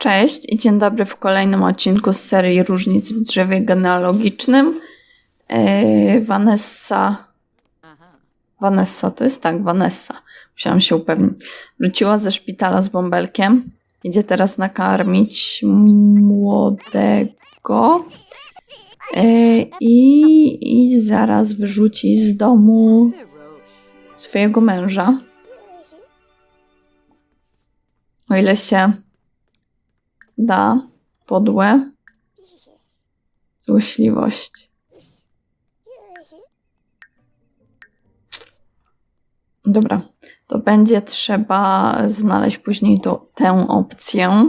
Cześć i dzień dobry w kolejnym odcinku z serii Różnic w drzewie genealogicznym. Yy, Vanessa. Vanessa to jest tak, Vanessa. Musiałam się upewnić. Wróciła ze szpitala z bąbelkiem. Idzie teraz nakarmić młodego. Yy, i, I zaraz wyrzuci z domu swojego męża. O ile się da podłe złośliwość. Dobra, to będzie trzeba znaleźć później to, tę opcję.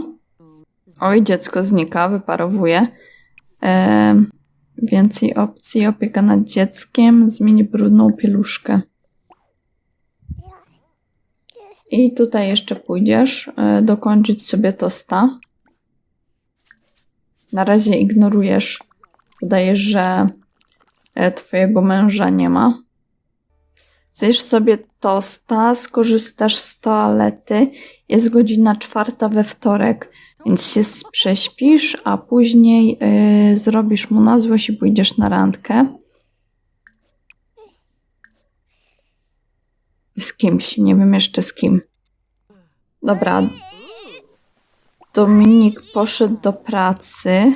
Oj, dziecko znika, wyparowuje. Em, więcej opcji, opieka nad dzieckiem, zmień brudną pieluszkę. I tutaj jeszcze pójdziesz e, dokończyć sobie tosta. Na razie ignorujesz. Udajesz, że e, twojego męża nie ma. Zjesz sobie tosta, skorzystasz z toalety. Jest godzina czwarta we wtorek, więc się prześpisz, a później e, zrobisz mu na złość i pójdziesz na randkę. Z kimś, nie wiem jeszcze z kim. Dobra. Dominik poszedł do pracy.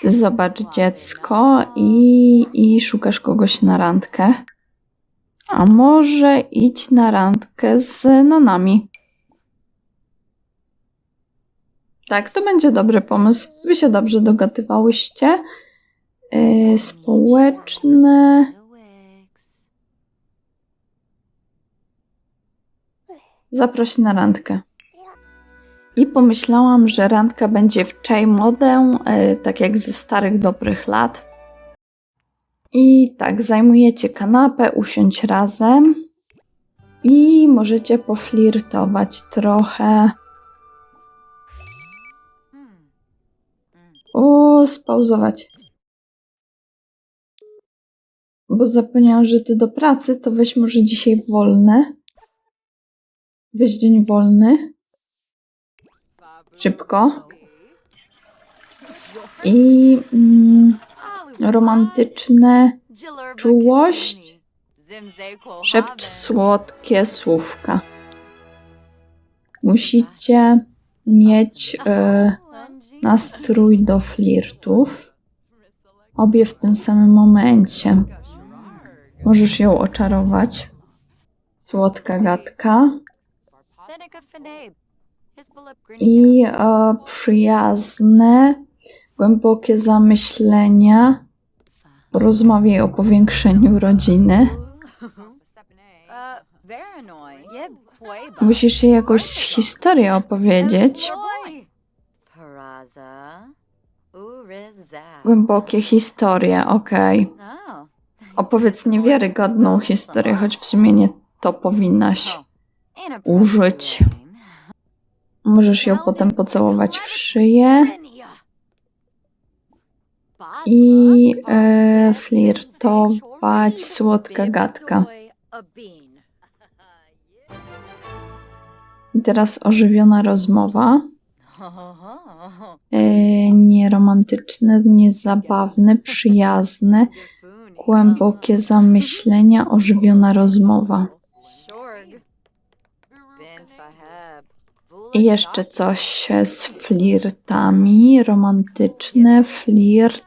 Ty zobacz dziecko i, i szukasz kogoś na randkę. A może idź na randkę z nanami. Tak, to będzie dobry pomysł. Wy się dobrze dogadywałyście. Yy, społeczne. Zaproś na randkę. I pomyślałam, że randka będzie w czaj modę, e, tak jak ze starych dobrych lat. I tak, zajmujecie kanapę, usiądź razem i możecie poflirtować trochę. O, spauzować. Bo zapomniałam, że ty do pracy, to weź może dzisiaj wolne. Weź dzień wolny. Szybko. I mm, romantyczne czułość. Szepcz słodkie słówka. Musicie mieć e, nastrój do flirtów. Obie w tym samym momencie. Możesz ją oczarować. Słodka gadka. I e, przyjazne, głębokie zamyślenia. Rozmawiaj o powiększeniu rodziny. Musisz jej jakąś historię opowiedzieć. Głębokie historie, okej. Opowiedz niewiarygodną historię, choć w sumie nie to powinnaś użyć. Możesz ją potem pocałować w szyję i e, flirtować, słodka gadka. I teraz ożywiona rozmowa. E, nieromantyczne, niezabawne, przyjazne, głębokie zamyślenia, ożywiona rozmowa. Jeszcze coś z flirtami, romantyczne, flirt,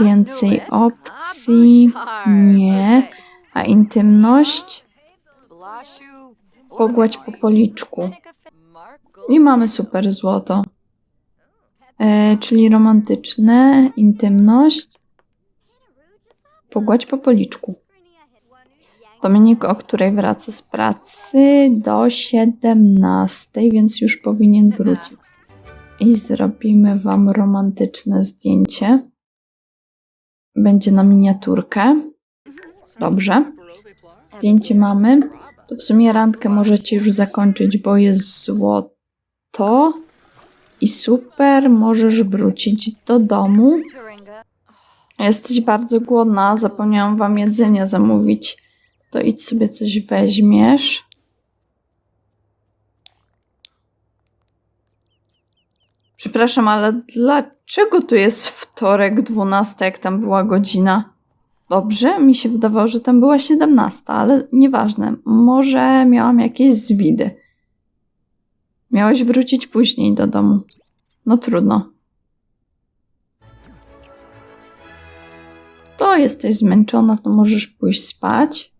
więcej opcji, nie, a intymność, pogładź po policzku. I mamy super złoto. E, czyli romantyczne, intymność, pogładź po policzku. Dominik, o której wraca z pracy do 17, więc już powinien wrócić. I zrobimy Wam romantyczne zdjęcie. Będzie na miniaturkę. Dobrze. Zdjęcie mamy. To w sumie randkę możecie już zakończyć, bo jest złoto. I super, możesz wrócić do domu. Jesteś bardzo głodna, zapomniałam Wam jedzenia zamówić to idź sobie coś weźmiesz. Przepraszam, ale dlaczego tu jest wtorek 12, jak tam była godzina? Dobrze, mi się wydawało, że tam była 17, ale nieważne. Może miałam jakieś zwidy. Miałeś wrócić później do domu. No trudno. To jesteś zmęczona, to możesz pójść spać.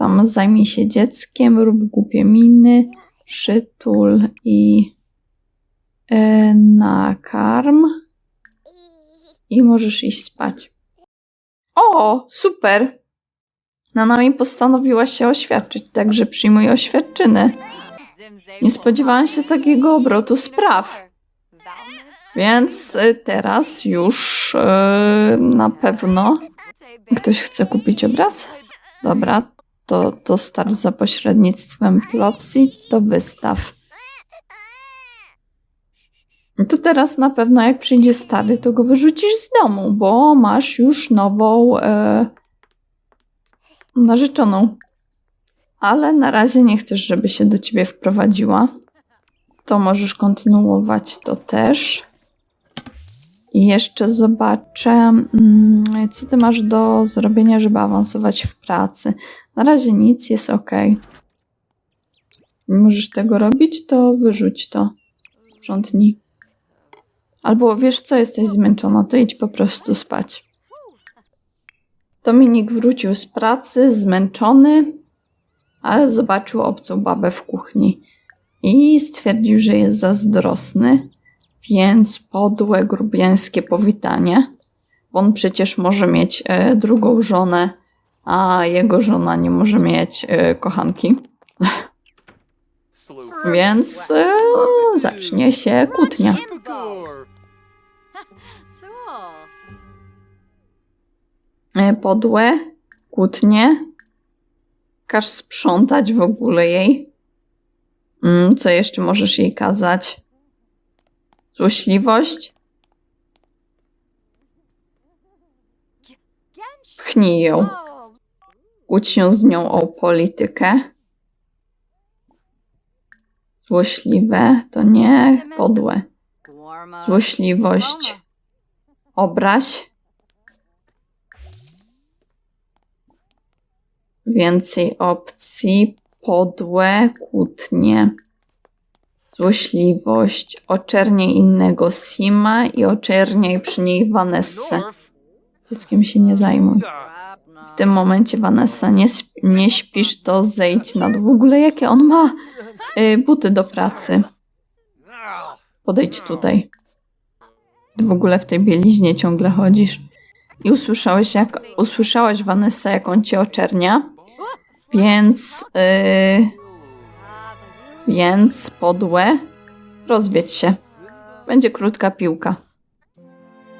Tam zajmij się dzieckiem, rób głupie miny, przytul i e, nakarm. I możesz iść spać. O, super! Nanami postanowiła się oświadczyć, także przyjmuj oświadczyny. Nie spodziewałam się takiego obrotu spraw. Więc y, teraz już y, na pewno ktoś chce kupić obraz? Dobra, to, start za pośrednictwem Plopsy do wystaw. No To teraz na pewno jak przyjdzie stary, to go wyrzucisz z domu, bo masz już nową e, narzeczoną. Ale na razie nie chcesz, żeby się do ciebie wprowadziła. To możesz kontynuować to też. I jeszcze zobaczę, mm, co ty masz do zrobienia, żeby awansować w pracy. Na razie nic, jest ok. Nie możesz tego robić, to wyrzuć to. Sprzątnij. Albo wiesz co, jesteś zmęczona, to idź po prostu spać. Dominik wrócił z pracy, zmęczony, ale zobaczył obcą babę w kuchni i stwierdził, że jest zazdrosny, więc podłe, grubiańskie powitanie, bo on przecież może mieć e, drugą żonę, a jego żona nie może mieć e, kochanki, więc e, zacznie się kłótnia. E, podłe, kłótnie. Każ sprzątać w ogóle jej. Mm, co jeszcze możesz jej kazać? Złośliwość? Pchnij ją. Kłóć się z nią o politykę. Złośliwe to nie podłe. Złośliwość. Obraź. Więcej opcji. Podłe, kłótnie. Złośliwość. Oczerniaj innego Sima i oczerniaj przy niej Vanessę. Dzieckiem się nie zajmuj. W tym momencie Vanessa nie, nie śpisz, to zejdź na dół. W ogóle jakie on ma y, buty do pracy. Podejdź tutaj. Ty w ogóle w tej bieliźnie ciągle chodzisz. I usłyszałeś, jak usłyszałaś Vanessa, jak on cię oczernia. Więc y, więc podłe rozwiedź się. Będzie krótka piłka.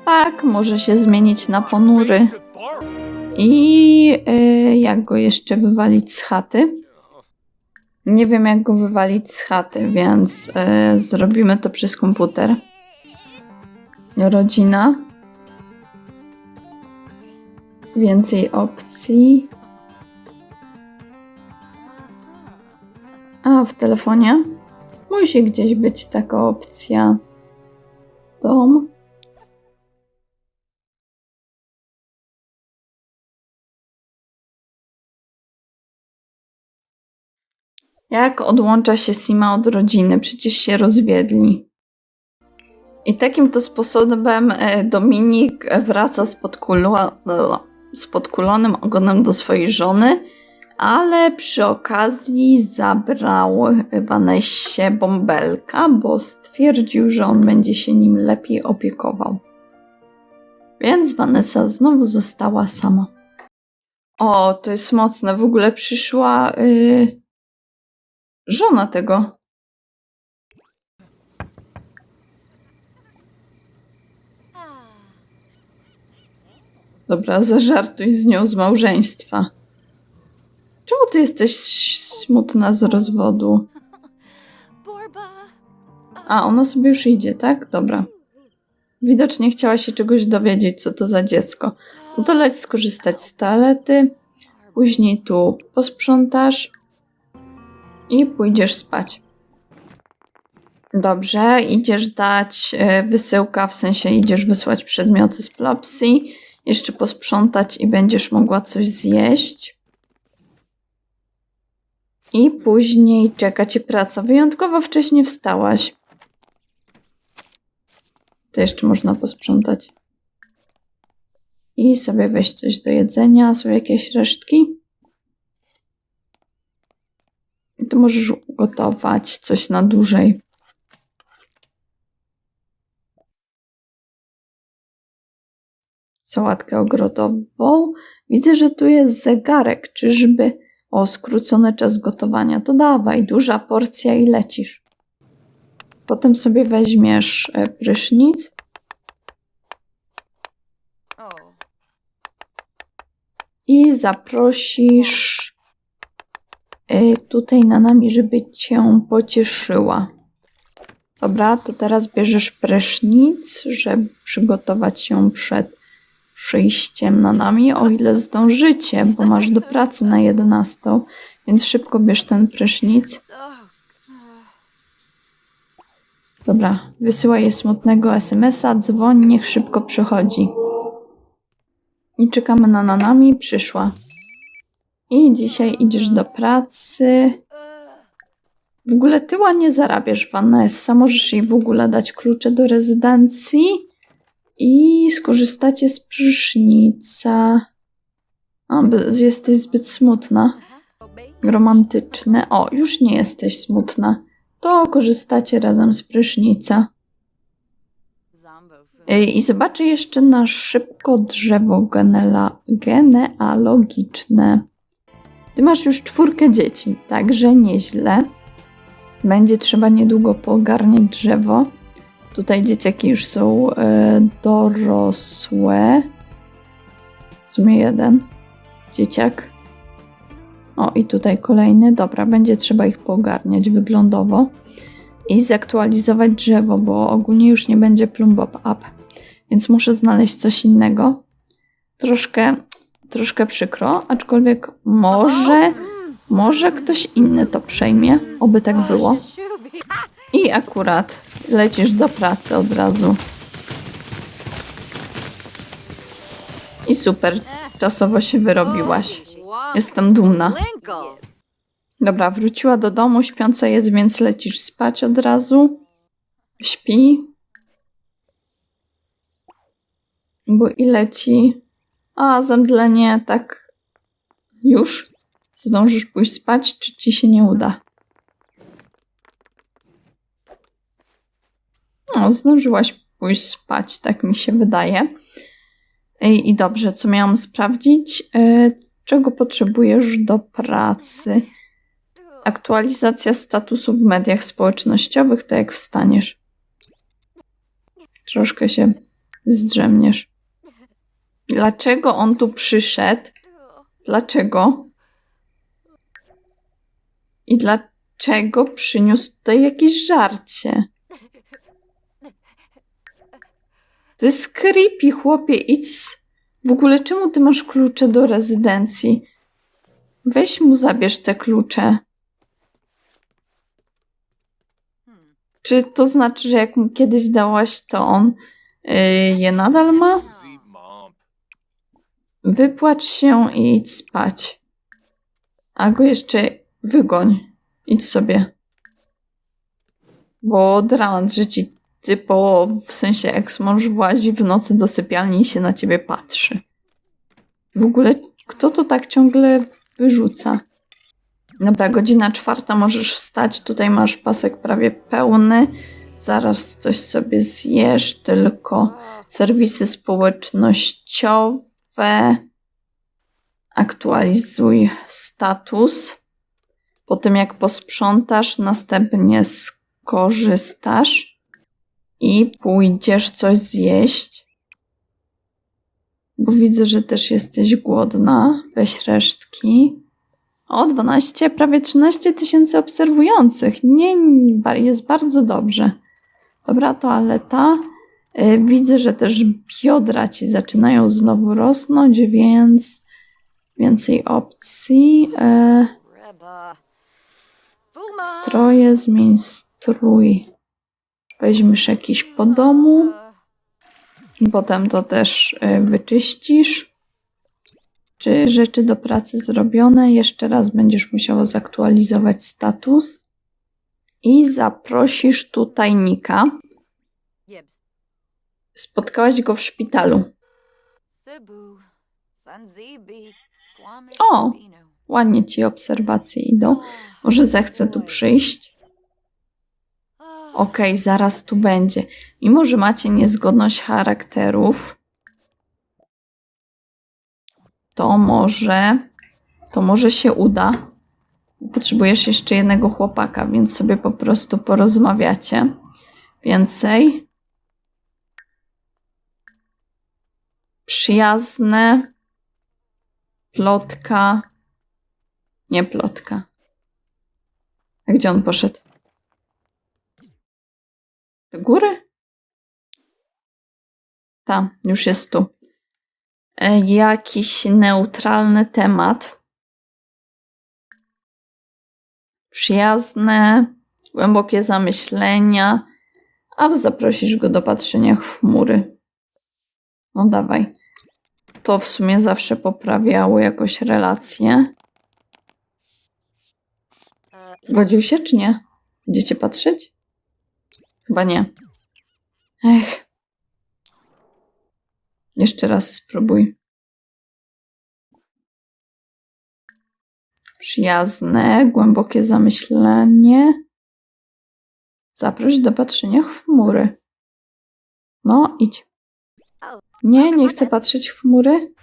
Tak, może się zmienić na ponury. I y, jak go jeszcze wywalić z chaty? Nie wiem, jak go wywalić z chaty, więc y, zrobimy to przez komputer. Rodzina. Więcej opcji. A w telefonie musi gdzieś być taka opcja. Dom. Jak odłącza się Sima od rodziny? Przecież się rozwiedli. I takim to sposobem e, Dominik wraca z, podkulo- z podkulonym ogonem do swojej żony, ale przy okazji zabrał Vanessie bąbelka, bo stwierdził, że on będzie się nim lepiej opiekował. Więc Vanessa znowu została sama. O, to jest mocne. W ogóle przyszła yy, żona tego. Dobra, zażartuj z nią z małżeństwa. Czemu ty jesteś smutna z rozwodu? A, ona sobie już idzie, tak? Dobra. Widocznie chciała się czegoś dowiedzieć, co to za dziecko. No to leć skorzystać z toalety. Później tu posprzątasz. I pójdziesz spać. Dobrze, idziesz dać e, wysyłka, w sensie idziesz wysłać przedmioty z Plopsy, jeszcze posprzątać i będziesz mogła coś zjeść. I później czeka cię praca. Wyjątkowo wcześnie wstałaś. To jeszcze można posprzątać. I sobie weź coś do jedzenia. Są jakieś resztki? I to możesz ugotować coś na dłużej. Sałatkę ogrodową. Widzę, że tu jest zegarek. Czyżby o skrócony czas gotowania? To dawaj, duża porcja i lecisz. Potem sobie weźmiesz e, prysznic. I zaprosisz tutaj na nami, żeby cię pocieszyła. Dobra, to teraz bierzesz prysznic, żeby przygotować się przed przyjściem na nami, o ile zdążycie, bo masz do pracy na 11, więc szybko bierz ten prysznic. Dobra, wysyłaj smutnego SMS-a, dzwoń, niech szybko przychodzi. I czekamy na Nanami, przyszła. I dzisiaj idziesz do pracy. W ogóle ty ładnie zarabiasz, Vanessa. Możesz jej w ogóle dać klucze do rezydencji i skorzystacie z prysznica. A, jesteś zbyt smutna. Romantyczne. O, już nie jesteś smutna. To korzystacie razem z prysznica. I zobaczę jeszcze na szybko drzewo genealogiczne. Ty masz już czwórkę dzieci, także nieźle. Będzie trzeba niedługo poogarniać drzewo. Tutaj dzieciaki już są e, dorosłe. W sumie jeden dzieciak. O, i tutaj kolejny. Dobra, będzie trzeba ich poogarniać wyglądowo i zaktualizować drzewo, bo ogólnie już nie będzie plumbob up, więc muszę znaleźć coś innego. Troszkę, troszkę przykro, aczkolwiek może, może ktoś inny to przejmie, oby tak było. I akurat lecisz do pracy od razu. I super, czasowo się wyrobiłaś. Jestem dumna. Dobra, wróciła do domu, śpiąca jest, więc lecisz spać od razu. Śpi. Bo i leci. A, zemdlenie, tak. Już? Zdążysz pójść spać, czy ci się nie uda? No, zdążyłaś pójść spać, tak mi się wydaje. Ej, I dobrze, co miałam sprawdzić? E, czego potrzebujesz do pracy? Aktualizacja statusu w mediach społecznościowych to jak wstaniesz. Troszkę się zdrzemniesz. Dlaczego on tu przyszedł? Dlaczego? I dlaczego przyniósł tutaj jakieś żarcie? To jest creepy, chłopie, idź. W ogóle czemu ty masz klucze do rezydencji? Weź mu zabierz te klucze. Czy to znaczy, że jak mu kiedyś dałaś, to on yy, je nadal ma? Wypłacz się i idź spać. A go jeszcze wygoń. Idź sobie. Bo dramat, że ci typo, w sensie ex-mąż włazi w nocy do sypialni i się na ciebie patrzy. W ogóle kto to tak ciągle wyrzuca? Dobra, godzina czwarta, możesz wstać. Tutaj masz pasek prawie pełny. Zaraz coś sobie zjesz, tylko serwisy społecznościowe. Aktualizuj status. Po tym jak posprzątasz, następnie skorzystasz i pójdziesz coś zjeść. Bo widzę, że też jesteś głodna. Weź resztki. O, 12, prawie 13 tysięcy obserwujących. Nie, jest bardzo dobrze. Dobra, toaleta. Y, Widzę, że też biodra ci zaczynają znowu rosnąć, więc więcej opcji. E. Stroje, zmień strój. Weźmiesz jakiś po domu. Potem to też y, wyczyścisz. Czy rzeczy do pracy zrobione? Jeszcze raz będziesz musiała zaktualizować status. I zaprosisz tutaj Nika. Spotkałaś go w szpitalu. O! Ładnie ci obserwacje idą. Może zechce tu przyjść? Okej, zaraz tu będzie. Mimo, że macie niezgodność charakterów, to może, to może się uda. Potrzebujesz jeszcze jednego chłopaka, więc sobie po prostu porozmawiacie więcej. Przyjazne, plotka, nie plotka. A gdzie on poszedł? Do góry? Tam, już jest tu. E, jakiś neutralny temat. Przyjazne, głębokie zamyślenia, a zaprosisz go do patrzenia w chmury. No dawaj. To w sumie zawsze poprawiało jakoś relacje. Zgodził się czy nie? Będziecie patrzeć? Chyba nie. Ech. Jeszcze raz spróbuj. Przyjazne, głębokie zamyślenie. Zaproś do patrzenia w chmury. No, idź. Nie, nie chcę patrzeć w chmury.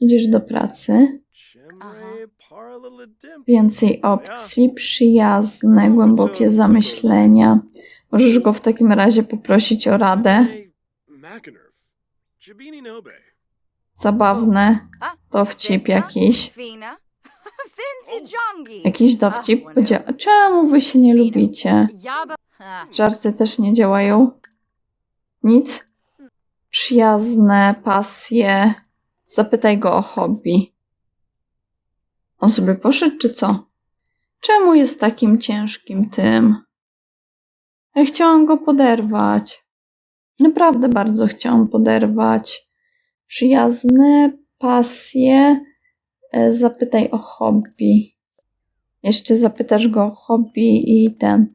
Idziesz do pracy. Więcej opcji, przyjazne, głębokie zamyślenia. Możesz go w takim razie poprosić o radę. Zabawne, dowcip jakiś. Jakiś dowcip. Powiedział, czemu wy się nie lubicie? Żarty też nie działają. Nic. Przyjazne, pasje. Zapytaj go o hobby. On sobie poszedł, czy co? Czemu jest takim ciężkim tym? Ja chciałam go poderwać. Naprawdę bardzo chciałam poderwać. Przyjazne, pasje. E, Zapytaj o hobby. Jeszcze zapytasz go o hobby i ten.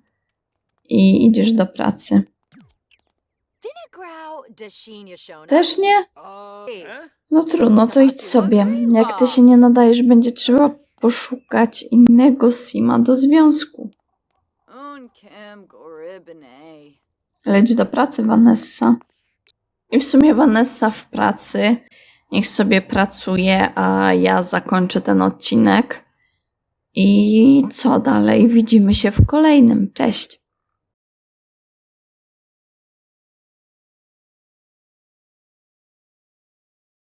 I idziesz do pracy. Też nie? eh? No trudno, to idź sobie. Jak ty się nie nadajesz, będzie trzeba poszukać innego Sima do związku. Leć do pracy, Vanessa. I w sumie Vanessa w pracy. Niech sobie pracuje, a ja zakończę ten odcinek. I co dalej? Widzimy się w kolejnym. Cześć.